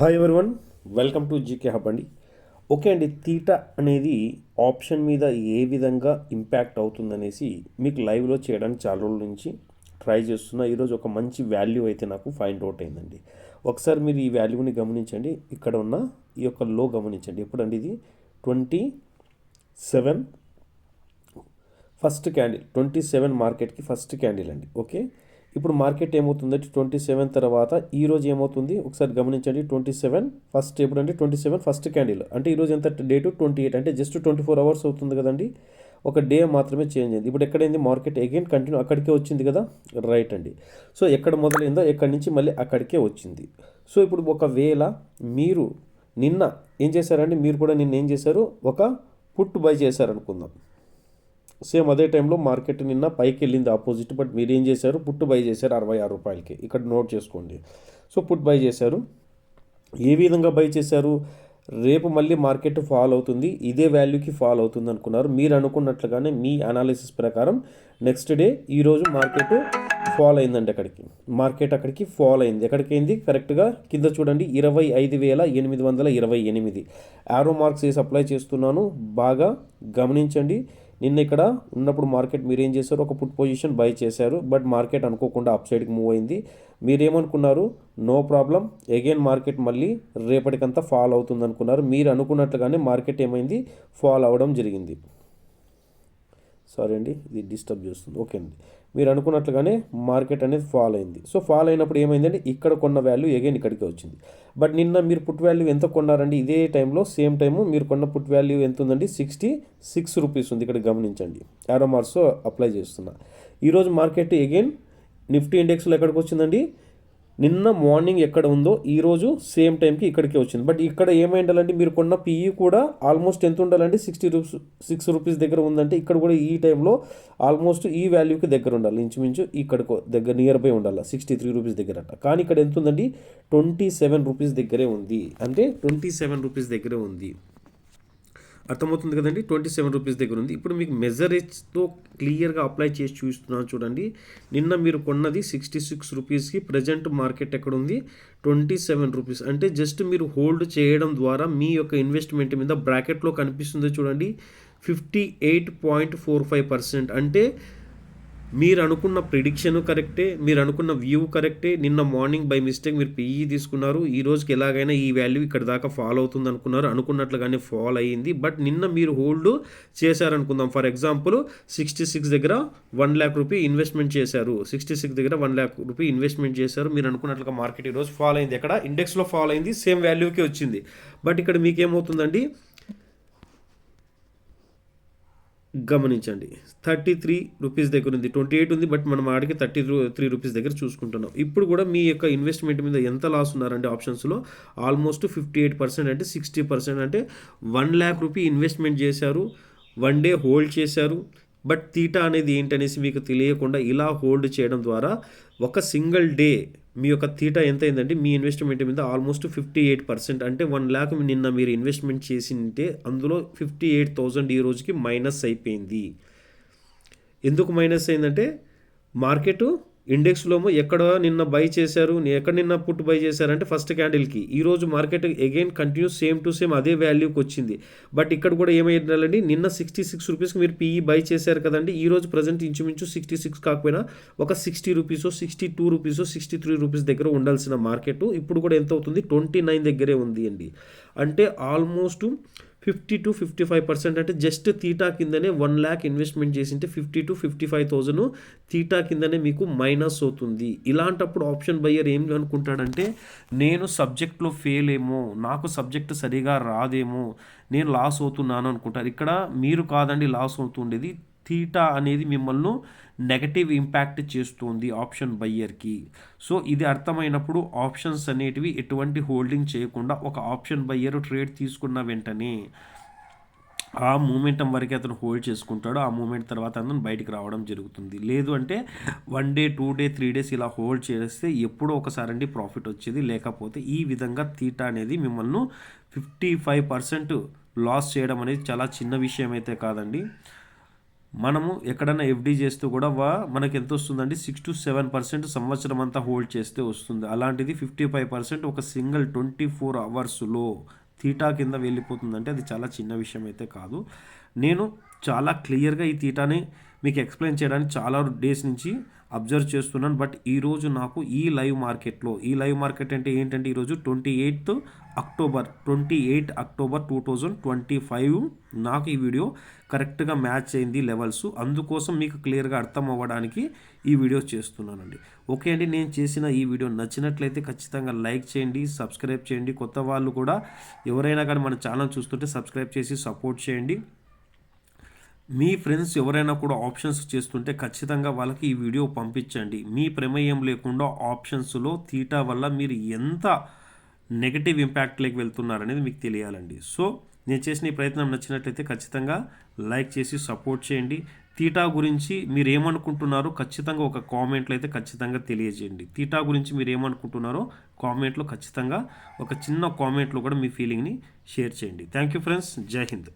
Hi everyone welcome to GK hub అండి okay అండి theta అనేది ఆప్షన్ మీద ఏ విధంగా ఇంపాక్ట్ అవుతుందనేసి మీకు లైవ్లో చేయడానికి చాలా రోజుల నుంచి ట్రై చేస్తున్నా. ఈరోజు ఒక మంచి వాల్యూ అయితే నాకు ఫైండ్ అవుట్ అయిందండి. ఒకసారి మీరు ఈ వాల్యూని గమనించండి. ఇక్కడ ఉన్న ఈ యొక్క లో గమనించండి. ఎప్పుడండి ఇది? Twenty seven first candle twenty seven మార్కెట్కి ఫస్ట్ క్యాండిల్ అండి. ఓకే? ఇప్పుడు మార్కెట్ ఏమవుతుందంటే ట్వంటీ సెవెన్ తర్వాత ఈ రోజు ఏమవుతుంది? ఒకసారి గమనించండి. ట్వంటీ సెవెన్ ఫస్ట్ ఎప్పుడు అంటే ట్వంటీ సెవెన్ ఫస్ట్ క్యాండిల్. అంటే ఈరోజు ఎంత? Date twenty eight. అంటే జస్ట్ ట్వంటీ ఫోర్ అవర్స్ అవుతుంది కదండి. ఒక డే మాత్రమే చేంజ్ అయింది. ఇప్పుడు ఎక్కడైంది? మార్కెట్ అగైన్ కంటిన్యూ అక్కడికే వచ్చింది కదా? రైట్ అండి. సో ఎక్కడ మొదలైందో ఎక్కడి నుంచి మళ్ళీ అక్కడికే వచ్చింది. సో ఇప్పుడు ఒకవేళ మీరు నిన్న ఏం చేశారండి? మీరు కూడా నిన్న ఏం చేశారు? ఒక పుట్ బై చేశారనుకుందాం. సేమ్ అదే టైంలో మార్కెట్ నిన్న పైకి వెళ్ళింది ఆపోజిట్ బట్ మీరు ఏం చేశారు? పుట్టు బై చేశారు అరవై ఆరు రూపాయలకి. ఇక్కడ నోట్ చేసుకోండి. సో పుట్ బై చేశారు. ఏ విధంగా బై చేశారు? రేపు మళ్ళీ మార్కెట్ ఫాల్ అవుతుంది. ఇదే వాల్యూకి ఫాల్ అవుతుంది అనుకున్నారు. మీరు అనుకున్నట్లుగానే మీ అనాలిసిస్ ప్రకారం నెక్స్ట్ డే ఈరోజు మార్కెట్ ఫాల్ అయిందండి అక్కడికి. మార్కెట్ అక్కడికి ఫాల్ అయింది. ఎక్కడికి అయింది కరెక్ట్గా కింద చూడండి. ఇరవై ఐదు వేల ఎనిమిది వందల ఇరవై ఎనిమిది. యారో మార్క్స్ వేసి అప్లై చేస్తున్నాను? బాగా గమనించండి. నిన్న ఇక్కడ ఉన్నప్పుడు మార్కెట్ మీరు ఏం చేశారు? ఒక పుట్ పొజిషన్ బై చేశారు. బట్ మార్కెట్ అనుకోకుండా అప్ సైడ్కి మూవ్ అయింది. మీరేమనుకున్నారు? No problem. అగైన్ మార్కెట్ మళ్ళీ రేపటికంతా ఫాల్ అవుతుంది అనుకున్నారు మీరు అనుకున్నట్లుగానే మార్కెట్ ఏమైంది? ఫాల్ అవ్వడం జరిగింది. సారీ అండి ఇది డిస్టర్బ్ చేస్తుంది. ఓకే అండి. మీరు అనుకున్నట్లుగానే మార్కెట్ అనేది ఫాల్ అయింది. సో ఫాల్ అయినప్పుడు ఏమైందంటే ఇక్కడ కొన్న వాల్యూ ఎగైన్ ఇక్కడికి వచ్చింది. బట్ నిన్న మీరు పుట్ వాల్యూ ఎంత కొన్నారండి? ఇదే టైంలో సేమ్ టైము మీరు కొన్న పుట్ వాల్యూ ఎంత ఉందండి? సిక్స్టీ సిక్స్ రూపీస్ ఉంది. ఇక్కడ గమనించండి. ఆరోమార్స్ అప్లై చేస్తున్నా. ఈరోజు మార్కెట్ ఎగైన్ నిఫ్టీ ఇండెక్స్లో ఎక్కడికి వచ్చిందండి? నిన్న మార్నింగ్ ఎక్కడ ఉందో ఈరోజు సేమ్ టైంకి ఇక్కడికే వచ్చింది. బట్ ఇక్కడ ఏమైండాలంటే మీరు కొన్న పిఈ కూడా ఆల్మోస్ట్ ఎంత ఉండాలంటే సిక్స్టీ రూపీస్ సిక్స్ రూపీస్ దగ్గర ఉందంటే ఇక్కడ కూడా ఈ టైంలో ఆల్మోస్ట్ ఈ వాల్యూకి దగ్గర ఉండాలి. ఇంచుమించు ఇక్కడ దగ్గర నియర్ బై ఉండాలి. సిక్స్టీ త్రీ రూపీస్ దగ్గర అంట కానీ ఇక్కడ ఎంత ఉందండి? ట్వంటీ సెవెన్ రూపీస్ దగ్గరే ఉంది. అంటే ట్వంటీ సెవెన్ రూపీస్ దగ్గరే ఉంది. అర్థమవుతుంది కదండి. ట్వంటీ సెవెన్ రూపీస్ దగ్గర ఉంది. ఇప్పుడు మీకు మెజరేజ్తో క్లియర్గా అప్లై చేసి చూస్తున్నాను చూడండి. నిన్న మీరు కొన్నది సిక్స్టీ సిక్స్ రూపీస్కి ప్రజెంట్ మార్కెట్ ఎక్కడ ఉంది? Twenty seven rupees. అంటే జస్ట్ మీరు హోల్డ్ చేయడం ద్వారా మీ యొక్క ఇన్వెస్ట్మెంట్ మీద బ్రాకెట్లో కనిపిస్తుంది చూడండి. Fifty eight point four five percent. అంటే మీరు అనుకున్న ప్రిడిక్షన్ కరెక్టే మీరు అనుకున్న వ్యూ కరెక్టే నిన్న మార్నింగ్ బై మిస్టేక్ మీరు పిఈ తీసుకున్నారు. ఈ రోజుకి ఎలాగైనా ఈ వాల్యూ ఇక్కడ దాకా ఫాలో అవుతుంది అనుకున్నారు. అనుకున్నట్లుగానే ఫాల్ అయ్యింది. బట్ నిన్న మీరు హోల్డ్ చేశారనుకుందాం. ఫర్ ఎగ్జాంపుల్ సిక్స్టీ సిక్స్ దగ్గర వన్ ల్యాక్ రూపీ ఇన్వెస్ట్మెంట్ చేశారు. సిక్స్టీ సిక్స్ దగ్గర వన్ ల్యాక్ రూపీ ఇన్వెస్ట్మెంట్ చేశారు. మీరు అనుకున్నట్లుగా మార్కెట్ ఈరోజు ఫాల్ అయింది. ఎక్కడ? ఇండెక్స్లో ఫాల్ అయింది. సేమ్ వాల్యూకే వచ్చింది. బట్ ఇక్కడ మీకేమవుతుందండి? గమనించండి. థర్టీ త్రీ రూపీస్ దగ్గర ఉంది ట్వంటీ ఎయిట్ ఉంది బట్ మనం ఆడికి థర్టీ త్రీ రూపీస్ దగ్గర చూసుకుంటున్నాం. ఇప్పుడు కూడా మీ యొక్క ఇన్వెస్ట్మెంట్ మీద ఎంత లాస్ ఉన్నారంటే ఆప్షన్స్లో? ఆల్మోస్ట్ ఫిఫ్టీ ఎయిట్ పర్సెంట్ అంటే సిక్స్టీ పర్సెంట్ అంటే వన్ ల్యాక్ రూపీ ఇన్వెస్ట్మెంట్ చేశారు వన్ డే హోల్డ్ చేశారు బట్ తీటా అనేది ఏంటనేసి మీకు తెలియకుండా ఇలా హోల్డ్ చేయడం ద్వారా ఒక సింగిల్ డే మీ యొక్క తీటా ఎంత అయిందంటే మీ ఇన్వెస్ట్మెంట్ మీద ఆల్మోస్ట్ ఫిఫ్టీ ఎయిట్ పర్సెంట్ అంటే వన్ ల్యాక్ నిన్న మీరు ఇన్వెస్ట్మెంట్ చేసింటే అందులో ఫిఫ్టీ ఎయిట్ థౌజండ్ ఈ రోజుకి మైనస్ అయిపోయింది. ఎందుకు మైనస్ అయిందంటే మార్కెట్ ఇండెక్స్లో ఎక్కడ నిన్న బై చేశారు ఎక్కడ నిన్న పుట్ బై చేశారంటే ఫస్ట్ క్యాండిల్కి. ఈరోజు market again continue same to same అదే వాల్యూకి వచ్చింది. బట్ ఇక్కడ కూడా ఏమైందండి నిన్న సిక్స్టీ సిక్స్ రూపీస్కి మీరు పీఈ బై చేశారు కదండి ఈ రోజు ప్రజెంట్ ఇంచుమించు సిక్స్టీ సిక్స్ కాకపోయినా ఒక sixty rupees sixty two rupees sixty three rupees దగ్గర ఉండాల్సిన మార్కెట్ ఇప్పుడు కూడా ఎంత అవుతుంది? ట్వంటీ నైన్ దగ్గరే ఉంది అండి. అంటే almost fifty to fifty five percent అంటే జస్ట్ తీటా కిందనే వన్ ల్యాక్ ఇన్వెస్ట్మెంట్ చేసింటే fifty to fifty five thousand theta కిందనే మీకు మైనస్ అవుతుంది. ఇలాంటప్పుడు ఆప్షన్ బయ్యర్ ఏం అనుకుంటాడంటే నేను సబ్జెక్ట్లో ఫెయిల్ ఏమో నాకు సబ్జెక్ట్ సరిగా రాదేమో నేను లాస్ అవుతున్నాను అనుకుంటారు. ఇక్కడ మీరు కాదండి లాస్ అవుతుండేది థీటా అనేది మిమ్మల్ని నెగటివ్ ఇంపాక్ట్ చేస్తుంది ఆప్షన్ బయ్యర్కి. సో ఇది అర్థమైనప్పుడు ఆప్షన్స్ అనేటివి ఎటువంటి హోల్డింగ్ చేయకుండా ఒక ఆప్షన్ బయ్యర్ ట్రేడ్ తీసుకున్న వెంటనే ఆ మూమెంటం వరకే అతను హోల్డ్ చేసుకుంటాడు. ఆ మూమెంట్ తర్వాత అతను బయటికి రావడం జరుగుతుంది. లేదు అంటే one day two day three days ఇలా హోల్డ్ చేస్తే ఎప్పుడో ఒకసారి అండి ప్రాఫిట్ వచ్చేది. లేకపోతే ఈ విధంగా తీట అనేది మిమ్మల్ని ఫిఫ్టీ ఫైవ్ పర్సెంట్ లాస్ చేయడం అనేది చాలా చిన్న విషయం అయితే కాదండి. మనము ఎక్కడైనా ఎఫ్డి చేస్తూ కూడా వా మనకి ఎంత వస్తుందండి? సిక్స్ టు సెవెన్ పర్సెంట్ సంవత్సరం అంతా హోల్డ్ చేస్తే వస్తుంది. అలాంటిది ఫిఫ్టీ ఫైవ్ పర్సెంట్ ఒక సింగిల్ ట్వంటీ ఫోర్ అవర్స్లో తీటా కింద వెళ్ళిపోతుందంటే అది చాలా చిన్న విషయం అయితే కాదు. నేను చాలా క్లియర్గా ఈ తీటాని మీకు ఎక్స్ప్లెయిన్ చేయడానికి చాలా డేస్ నుంచి అబ్జర్వ్ చేస్తున్నాను. బట్ ఈరోజు నాకు ఈ లైవ్ మార్కెట్లో ఈ లైవ్ మార్కెట్ అంటే ఏంటంటే ఈరోజు twenty eighth October twenty eight October two thousand twenty five నాకు ఈ వీడియో కరెక్ట్గా మ్యాచ్ అయింది లెవెల్స్ అందుకోసం మీకు క్లియర్గా అర్థం అవ్వడానికి ఈ వీడియో చేస్తున్నానండి. ఓకే అండి నేను చేసిన ఈ వీడియో నచ్చినట్లయితే ఖచ్చితంగా లైక్ చేయండి సబ్స్క్రైబ్ చేయండి. కొత్త వాళ్ళు కూడా ఎవరైనా కానీ మన ఛానల్ చూస్తుంటే సబ్స్క్రైబ్ చేసి సపోర్ట్ చేయండి. మీ ఫ్రెండ్స్ ఎవరైనా కూడా ఆప్షన్స్ చేస్తుంటే ఖచ్చితంగా వాళ్ళకి ఈ వీడియో పంపించండి. మీ ప్రమేయం లేకుండా ఆప్షన్స్లో తీటా వల్ల మీరు ఎంత నెగటివ్ ఇంపాక్ట్లోకి వెళ్తున్నారనేది మీకు తెలియాలండి. సో నేను చేసిన ఈ ప్రయత్నం నచ్చినట్లయితే ఖచ్చితంగా లైక్ చేసి సపోర్ట్ చేయండి. తీటా గురించి మీరు ఏమనుకుంటున్నారో ఖచ్చితంగా ఒక కామెంట్లో అయితే ఖచ్చితంగా తెలియజేయండి. తీటా గురించి మీరు ఏమనుకుంటున్నారో కామెంట్లో ఖచ్చితంగా ఒక చిన్న కామెంట్లో కూడా మీ ఫీలింగ్ని షేర్ చేయండి. థ్యాంక్ యూ ఫ్రెండ్స్ జై హింద్.